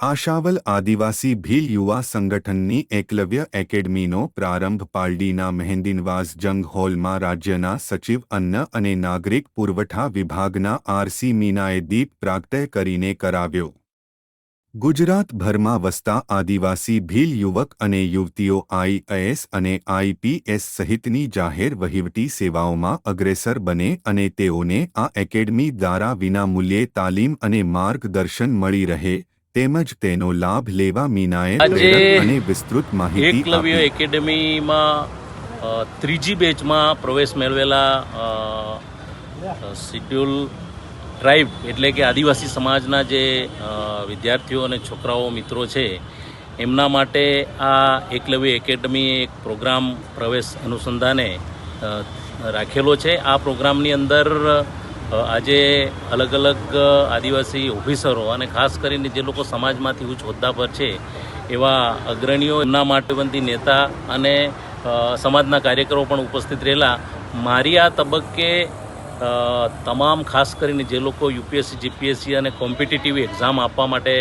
આશાવલ આદિવાસી ભીલ યુવા સંગઠનની એકલવ્ય એકેડમીનો પ્રારંભ પાલડીના મહેંદીનવાઝ જંગ હોલમાં રાજ્યના સચિવ અન્ન અને નાગરિક પુરવઠા વિભાગના આરસી મીનાએ દીપ પ્રાગટ્ય કરીને કરાવ્યો. ગુજરાતભરમાં વસતા આદિવાસી ભીલ યુવક અને યુવતીઓ આઈએએસ અને આઈપીએસ સહિતની જાહેર વહીવટી સેવાઓમાં અગ્રેસર બને અને તેઓને આ એકેડમી દ્વારા વિનામૂલ્યે તાલીમ અને માર્ગદર્શન મળી રહે તેમજ તેનો લાભ લેવા મીનાએ અને વિસ્તૃત માહિતી એકલવ્ય એકેડેમીમાં ત્રીજી બેચમાં પ્રવેશ મેળવેલા શિડ્યુલ ટ્રાઇબ એટલે કે આદિવાસી સમાજના જે વિદ્યાર્થીઓ અને છોકરાઓ મિત્રો છે એમના માટે આ એકલવ્ય એકેડમી એક પ્રોગ્રામ પ્રવેશ અનુસંધાને રાખેલો છે. આ પ્રોગ્રામની અંદર આજે અલગ અલગ આદિવાસી ઓફિસરો અને ખાસ કરીને જે લોકો સમાજમાંથી ઉચ્ચ હોદ્દા પર છે, એવા અગ્રણીઓ એમના માટેબંધી નેતા અને સમાજના કાર્યકરો પણ ઉપસ્થિત રહેલા. મારી આ તબક્કે તમામ ખાસ કરીને જે લોકો યુપીએસસી, જીપીએસસી અને કોમ્પિટિટિવ એક્ઝામ આપવા માટે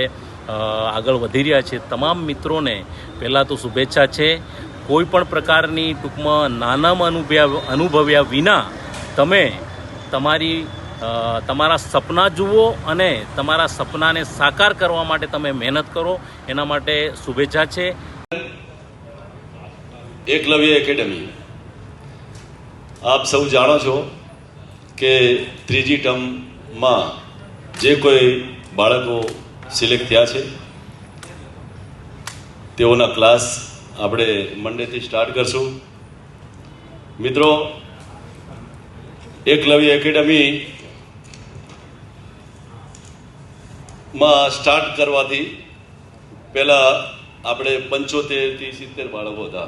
આગળ વધી રહ્યા છે, તમામ મિત્રોને પહેલાં તો શુભેચ્છા છે. કોઈ પણ પ્રકારની ટૂંકમાં નાનામાં અનુભવ્યા અનુભવ્યા વિના તમે તમારી તમારા સપના જુઓ અને તમારા સપનાને સાકાર કરવા માટે તમે મહેનત કરો. એના માટે શુભેચ્છા છે. એકલવ્ય એકેડમી. આપ સૌ જાણો છો કે ત્રીજી ટર્મમાં જે કોઈ બાળકો સિલેક્ટ થયા છે, તેઓના ક્લાસ આપણે મંડેથી સ્ટાર્ટ કરશું. મિત્રો એકલવ્ય એકેડમી માં સ્ટાર્ટ કરવાથી પહેલાં આપણે પંચોતેરથી સિત્તેર બાળકો હતા.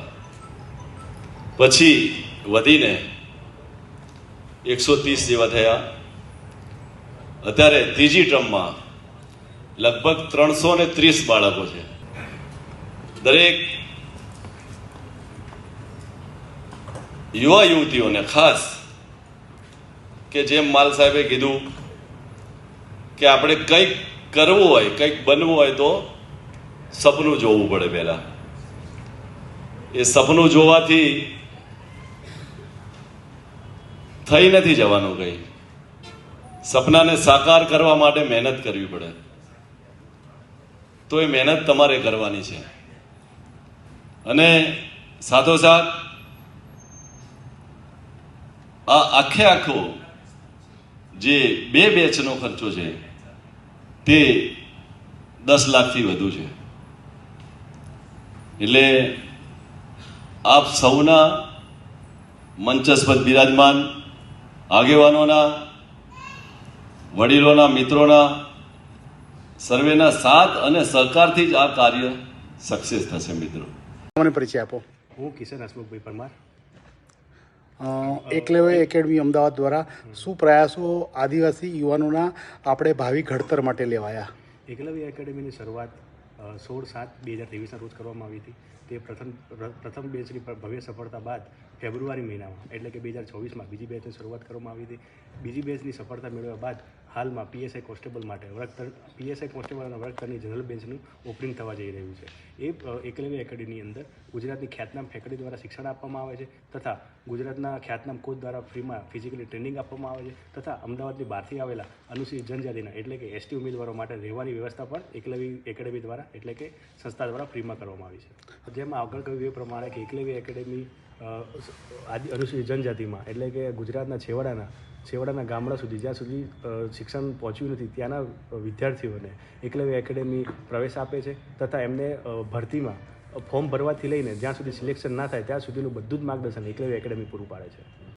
પછી વધીને એકસો ત્રીસ જેવા થયા. અત્યારે ત્રીજી ટર્મમાં લગભગ ત્રણસો ને ત્રીસ બાળકો છે. દરેક યુવા યુવતીઓને ખાસ કે જેમ માલ સાહેબે કીધું કે આપણે કંઈક કરવું હોય, કંઈક બનવું હોય તો સપનું જોવું પડે પહેલાં. એ સપનું જોવાથી થઈ નથી જવાનું કંઈ. સપનાને સાકાર કરવા માટે મહેનત કરવી પડે. તો એ મહેનત તમારે કરવાની છે. અને સાથોસાથ આ આખે આખો જે બે બેચનો ખર્ચો છે તે દસ લાખથી વધુ છે. એટલે આપ સૌના મંચસ્પદ બિરાજમાન આગેવાનોના વડીલોના મિત્રોના સર્વેના સાથ અને સહકારથી જ આ કાર્ય સક્સેસ થશે મિત્રો. મને પરિચય આપો. હું કિશન હસમુખભાઈ પરમાર. અ, એકેડમી અમદાવાદ દ્વારા શું પ્રયાસો આદિવાસી યુવાનોના આપણે ભાવિ ઘડતર માટે લેવાયા? એકલવ્ય એકેડમીની શરૂઆત સોળ સાત બે હજાર ત્રેવીસના રોજ કરવામાં આવી હતી. તે પ્રથમ પ્રથમ બેચની ભવ્ય સફળતા બાદ ફેબ્રુઆરી મહિનામાં એટલે કે બે હજાર ચોવીસમાં બીજી બેચની શરૂઆત કરવામાં આવી હતી. બીજી બેચની સફળતા મેળવ્યા બાદ હાલમાં પીએસઆઈ કોન્સ્ટેબલ માટે વર્ગ પીએસઆઈ કોન્સ્ટેબલ અને જનરલ બેન્ચનું ઓપનિંગ થવા જઈ રહ્યું છે. એ અ, એકલવ્ય એકેડમીની અંદર ગુજરાતની ખ્યાતનામ ફેકલ્ટી દ્વારા શિક્ષણ આપવામાં આવે છે તથા ગુજરાતના ખ્યાતનામ કોચ દ્વારા ફ્રીમાં ફિઝિકલી ટ્રેનિંગ આપવામાં આવે છે તથા અમદાવાદની બહારથી આવેલા અનુસૂચિત જનજાતિના એટલે કે એસટી ઉમેદવારો માટે રહેવાની વ્યવસ્થા પણ એકલવ્ય એકેડમી દ્વારા એટલે કે સંસ્થા દ્વારા ફ્રીમાં કરવામાં આવી છે. જેમાં આગળ કહ્યું એ પ્રમાણે કે એકલવ્ય એકેડમી આદિ, અનુસૂચિત જનજાતિમાં. એટલે કે ગુજરાતના છેવાડાના છેવાડાના ગામડા સુધી, જ્યાં સુધી શિક્ષણ પહોંચ્યું નથી, ત્યાંના વિદ્યાર્થીઓને એકલવ્ય એકેડમી પ્રવેશ આપે છે તથા એમને ભરતીમાં ફોર્મ ભરવાથી લઈને જ્યાં સુધી સિલેક્શન ના થાય, ત્યાં સુધીનું બધું જ માર્ગદર્શન એકલવ્ય એકેડમી પૂરું પાડે છે.